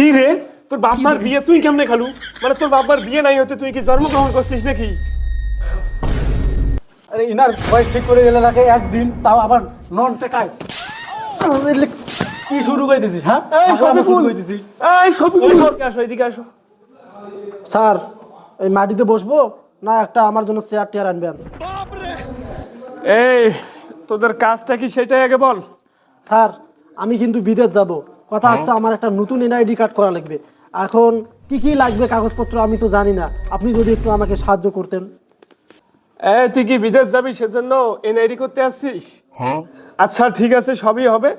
কি রে? তোর বাপমার বিয়ে তুই কেমনে খালু? মানে তোর বাপমার বিয়ে নাই হতে তুই কি জন্মগ্রহণ করছিস নাকি? আরে ইনার বয়স ঠিক করে গেলে লাগে একদিন তাও আবার নন টেকায়। কি শুরু করে দিছিস হ্যাঁ? এই শফিকুল। করে দিছিস এই শফিকুল। এদিকে আসো এদিকে আসো। স্যার এই মাটিতে বসবো না একটা আমার জন্য চেয়ার টেয়ার আনবেন। এই তোদের কাজটা কি সেটাই আগে বল। স্যার আমি কিন্তু বিদেশ যাব। কথা হচ্ছে আমার একটা নতুন এনআইডি কার্ড করা লাগবে। এখন কি কি লাগবে কাগজপত্র আমি তো জানি না। আপনি যদি একটু আমাকে সাহায্য করতেন। এই তুই কি বিদেশ যাবি সেজন্য এনআইডি করতে আসছিস? আচ্ছা ঠিক আছে সবই হবে।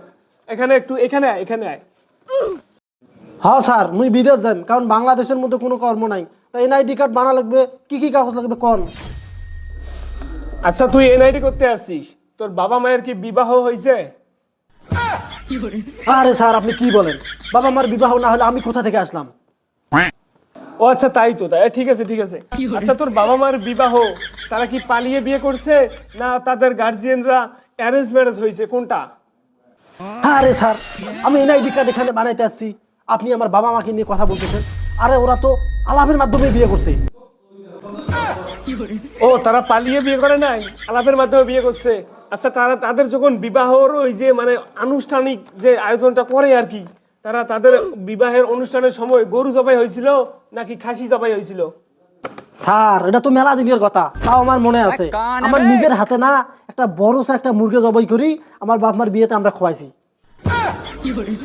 এখানে একটু এখানে আয় এখানে আয়। হ্যাঁ স্যার মুই বিদেশ যাই কারণ বাংলাদেশের মধ্যে কোনো কর্ম নাই। তা এনআইডি কার্ড বানা লাগবে কি কি কাগজ লাগবে কোন? আচ্ছা তুই এনআইডি করতে আসছিস। তোর বাবা মায়ের কি বিবাহ হয়েছে আরে স্যার আপনি কি বলেন? বাবা আমার বিবাহ না হলে আমি কোথা থেকে আসলাম? ও আচ্ছা তাই তো তাই ঠিক আছে ঠিক আছে। আচ্ছা তোর বাবা মার বিবাহ তারা কি পালিয়ে বিয়ে করছে না তাদের গার্জিয়ানরা অ্যারেঞ্জ ম্যারেজ হয়েছে? কোনটা? আরে স্যার আমি এনআইডি কার্ড এখানে বানাইতে আসছি। আপনি আমার বাবা মাকে নিয়ে কথা বলতেছেন। আরে ওরা তো আলাপের মাধ্যমে বিয়ে করছে। ও তারা পালিয়ে বিয়ে করে নাই আলাপের মাধ্যমে বিয়ে করছে। আচ্ছা তারা তাদের যখন বিবাহর ওই যে মানে আনুষ্ঠানিক যে আয়োজনটা করে আর কি তারা তাদের বিবাহের অনুষ্ঠানের সময় গরু জবাই হয়েছিল নাকি খাসি জবাই হয়েছিল? স্যার এটা তো মেলা দিনের কথা। তাও আমার মনে আছে আমার নিজের হাতে না একটা বড় সা একটা মুরগি জবাই করি আমার বাপ মার বিয়েতে আমরা খোয়াইছি।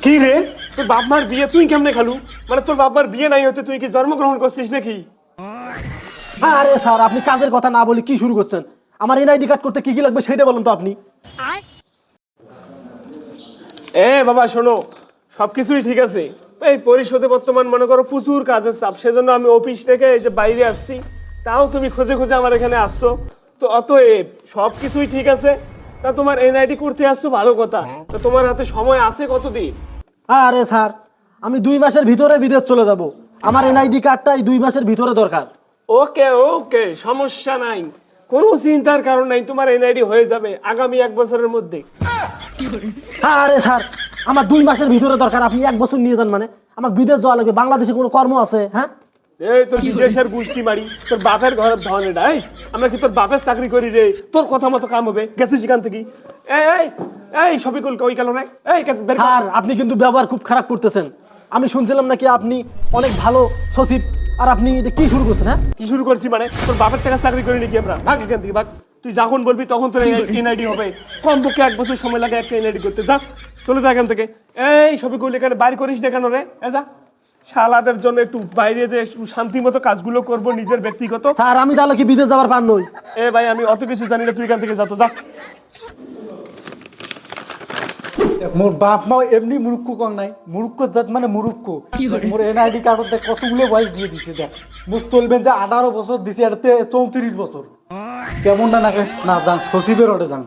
কি রে? তোর বাপ মার বিয়ে তুই কেমনে খালু? মানে তোর বাপ মার বিয়ে নাই হতে তুই কি জন্মগ্রহণ করছিস নাকি? আরে স্যার আপনি কাজের কথা না বলে কি শুরু করছেন? আমার এন এনআইডি কার্ড করতে কি কি লাগবে সেটা বলুন তো আপনি। এ বাবা শোনো সবকিছুই ঠিক আছে। এই পরিষদে বর্তমান মনে করো প্রচুর কাজের চাপ সেজন্য আমি অফিস থেকে এই যে বাইরে আসছি। তাও তুমি খুঁজে খুঁজে আমার এখানে আসছো। তো অতএব সব কিছুই ঠিক আছে। তা তোমার এন এনআইডি করতে আসছো ভালো কথা। তো তোমার হাতে সময় আছে কতদিন? আরে স্যার আমি দুই মাসের ভিতরে বিদেশ চলে যাব। আমার এনআইডি কার্ডটা এই দুই মাসের ভিতরে দরকার। ওকে ওকে সমস্যা নাই। কোনো চিন্তার কারণ নাই তোমার এনআইডি হয়ে যাবে আগামী এক বছরের মধ্যে। আরে স্যার আমার দুই মাসের ভিতরে দরকার আপনি এক বছর নিয়ে যান মানে। আমার বিদেশ যাওয়া লাগবে বাংলাদেশে কোনো কর্ম আছে হ্যাঁ? এই তোর বিদেশের গোষ্ঠী মারি তোর বাপের ঘরের ধরনের ডাই আমরা কি তোর বাপের চাকরি করি রে? তোর কথা মতো কাম হবে গেছিস সেখান থেকে? এই এই এই সবিকুল ওই কেন রে? এই স্যার আপনি কিন্তু ব্যবহার খুব খারাপ করতেছেন। আমি শুনছিলাম নাকি আপনি অনেক ভালো সচিব আর আপনি এটা কি শুরু করছেন হ্যাঁ? কি শুরু করছি মানে? তোর বাপের টাকা চাকরি করি নাকি আমরা? ভাগ এখান থেকে ভাগ। তুই যখন বলবি তখন তোর এনআইডি হবে। কম পক্ষে এক বছর সময় লাগে একটা এনআইডি করতে? যা চলে যা এখান থেকে। এই সবিকুল এখানে বাইরে করিস না কেন রে? এ যা। শালাদের জন্য একটু বাইরে যে শান্তি মতো কাজগুলো করব নিজের ব্যক্তিগত। স্যার আমি তাহলে কি বিদেশ যাওয়ার পার নই? এ ভাই আমি অত কিছু জানি না তুই এখান থেকে যা তো যা। মোর বাপ মা এমনি মুরুক্কু কম নাই। মুরুক্ক জাত মানে মুরুক্কু। মোর এনআইডি কার্ডত দেখ কতগুলো বয়স দিয়ে দিছে দেখ। মোর চলবেন যে আঠারো বছর দিছে এটাতে চৌত্রিশ বছর। কেমন না নাকে? না যান সচিবের ওটা যান।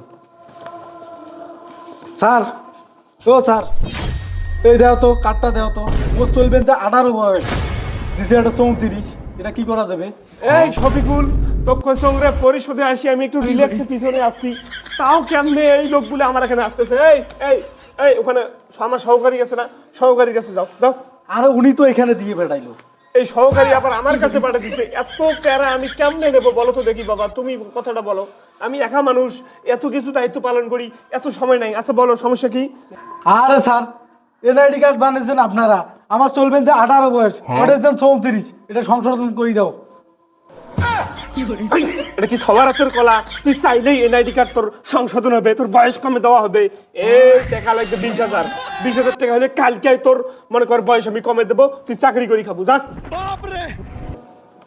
স্যার ও স্যার এই দেও তো কার্ডটা দেও তো। মোর চলবেন যে আঠারো বয়স দিছে এটা চৌত্রিশ। এটা কি করা যাবে? এই শফিকুল তক্ষ সঙ্গে পরিষদে আসি আমি একটু রিল্যাক্সে পিছনে আসছি তাও কেমনে এই লোকগুলো আমার এখানে আসতেছে? এই এই এই ওখানে আমার সহকারী গেছে না? সহকারী কাছে যাও যাও। আর উনি তো এখানে দিয়ে বেড়াইলো এই সহকারী আবার আমার কাছে পাঠিয়ে দিচ্ছে এত প্যারা আমি কেমনে নেব বলো তো দেখি বাবা তুমি কথাটা বলো। আমি একা মানুষ এত কিছু দায়িত্ব পালন করি এত সময় নাই। আচ্ছা বলো সমস্যা কি? আরে স্যার এনআইডি কার্ড বানিয়েছেন আপনারা। আমার চলবেন যে আঠারো বয়স ওটা হচ্ছেন চৌত্রিশ এটা সংশোধন করে দাও। এটা কি সবার হাতের কলা? তুই চাইলেই এনআইডি কার্ড তোর সংশোধন হবে তোর বয়স কমে দেওয়া হবে। এই টাকা লাগবে বিশ হাজার। বিশ হাজার টাকা হলে কালকে তোর মনে কর বয়স আমি কমে দেবো তুই চাকরি করি খাব যা।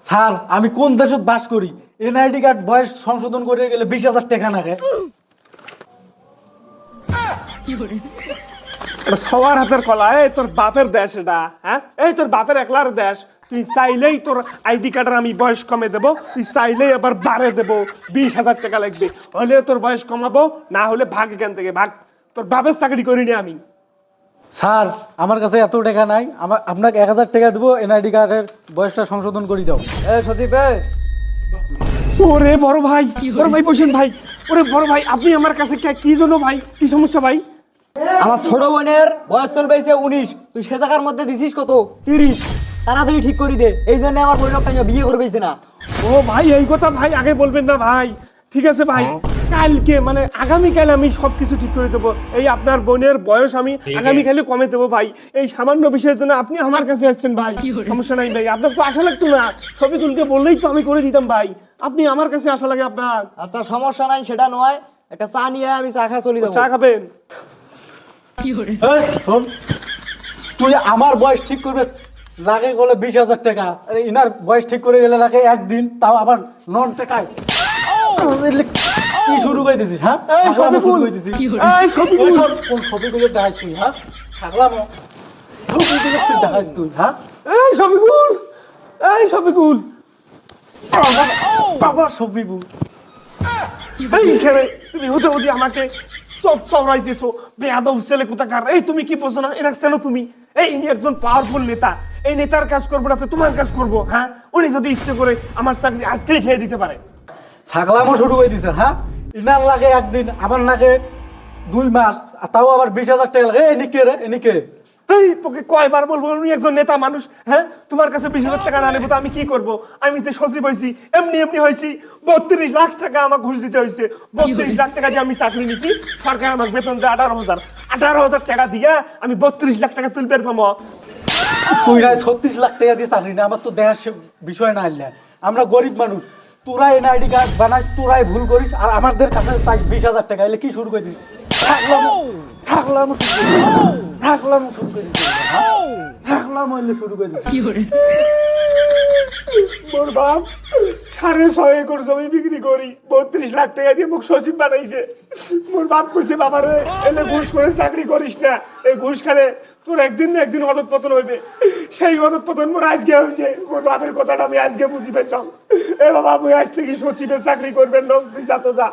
স্যার আমি কোন দেশত বাস করি? এনআইডি কার্ড বয়স সংশোধন করে গেলে বিশ হাজার টাকা নাগে। এটা সবার হাতের কলা। এই তোর বাপের দেশ এটা হ্যাঁ? এই তোর বাপের একলার দেশ। তুই চাইলেই তোর আইডি কার্ডের আমি বয়স কমে দেবো তুই চাইলেই আবার বাড়ে দেবো বিশ হাজার টাকা লাগবে। হলে তোর বয়স কমাবো না হলে ভাগ এখান থেকে ভাগ। তোর বাপের চাকরি করিনি আমি। স্যার আমার কাছে এত টাকা নাই। আমার আপনাকে এক হাজার টাকা দেবো এনআইডি কার্ডের বয়সটা সংশোধন করে দাও। এ সচিব ওরে বড় ভাই বড় ভাই বসেন ভাই। ওরে বড় ভাই আপনি আমার কাছে কে- কি জন্য ভাই? কি সমস্যা ভাই? আমার ছোট বোনের বয়স চলবেছে উনিশ। তুই সে জায়গার মধ্যে দিছিস কত? তিরিশ। তাড়াতাড়ি ঠিক করে দে। এই জন্য আমার বোনের টাইমে বিয়ে করবেছে না। ও ভাই এই কথা ভাই আগে বলবেন না ভাই। ঠিক আছে ভাই কালকে মানে আগামীকাল আমি সবকিছু ঠিক করে দেবো। এই আপনার বোনের বয়স আমি আগামীকালে কমে দেবো ভাই। এই সামান্য বিষয়ের জন্য আপনি আমার কাছে আসছেন ভাই। সমস্যা নাই ভাই আপনার তো আশা লাগতো না। ছবি তুলতে বললেই তো আমি করে দিতাম ভাই। আপনি আমার কাছে আশা লাগে আপনার। আচ্ছা সমস্যা নাই সেটা নয়। একটা চা নিয়ে আমি চা খাওয়া চলে যাব। চা খাবেন? শোন। তুই আমার বয়স ঠিক করবে লাগে গেলে বিশ হাজার টাকা। আরে ইনার বয়স ঠিক করে গেলে লাগে একদিন তাও আবার নন টাকায়। কি শুরু করে দিছিস হ্যাঁ? এই ছাগলামো শুরু শফিকুল। করে দিছিস। এই শফিকুল। ওই সব কোন ছবিগুলো দেখাস তুই হ্যাঁ? ছাগলামো। ছবিগুলো দেখাস তুই হ্যাঁ? এই শফিকুল। এই বাবা ছবিগুলো এই ছেলে তুমি হতে হতে আমাকে। সব চড়াইতেছো বেয়াদব ছেলে কোথাকার? এই তুমি কি বোঝো না? এটা ছেলে তুমি। এই, ইনি একজন পাওয়ারফুল নেতা। এই নেতার কাজ করব না তোমার কাজ করব হ্যাঁ? উনি যদি ইচ্ছে করে আমার চাকরি আজকেই খেয়ে দিতে পারে। ছাগলামো শুরু হয়ে দিছেন হ্যাঁ? ইনার লাগে একদিন, আমার লাগে দুই মাস তাও আবার বিশ হাজার টাকা লাগে। এনিকে নিকে রে এনিকে এই তোকে কয়বার বলব একজন নেতা মানুষ হ্যাঁ? তোমার কাছে বিশ হাজার টাকা না নেব তো আমি কি করব? আমি তো সচিব হয়েছি এমনি এমনি হয়েছি বত্রিশ লাখ টাকা আমার ঘুষ দিতে হয়েছে। বত্রিশ লাখ টাকা দিয়ে আমি চাকরি নিছি সরকার আমাকে বেতন দেয় আঠারো হাজার। আঠারো হাজার টাকা দিয়া আমি বত্রিশ লাখ টাকা তুলবে পাবো তুই ছত্রিশ লাখ টাকা দিয়ে চাকরি না আমার তো দেখার বিষয় না আনলে আমরা গরিব মানুষ তোরাই এনআইডি কার্ড বানাইস তোরাই ভুল করিস, আর আমাদের কাছে চাই বিশ হাজার টাকা, এলে কি শুরু করে দিস থাকলাম থাকলাম থাকলাম শুরু করে দিস থাকলাম এলে শুরু করে দিস মোর বাপ সাড়ে ছয় একর জমি বিক্রি করি, বত্রিশ লাখ টাকা দিয়ে মুখ সচিব বানাইছে। মোর বাপ কইছে, বাবারে, এলে ঘুষ করে চাকরি করিস না। এই ঘুষ খেলে তোর একদিন না একদিন অদত পতন হইবে। সেই অদত পতন মোর আজকে হয়েছে মোর বাপের কথাটা আমি আজকে বুঝিবে পেছাম এ বাবা আমি আজ থেকে সচিবের চাকরি করবেন না তুই যা।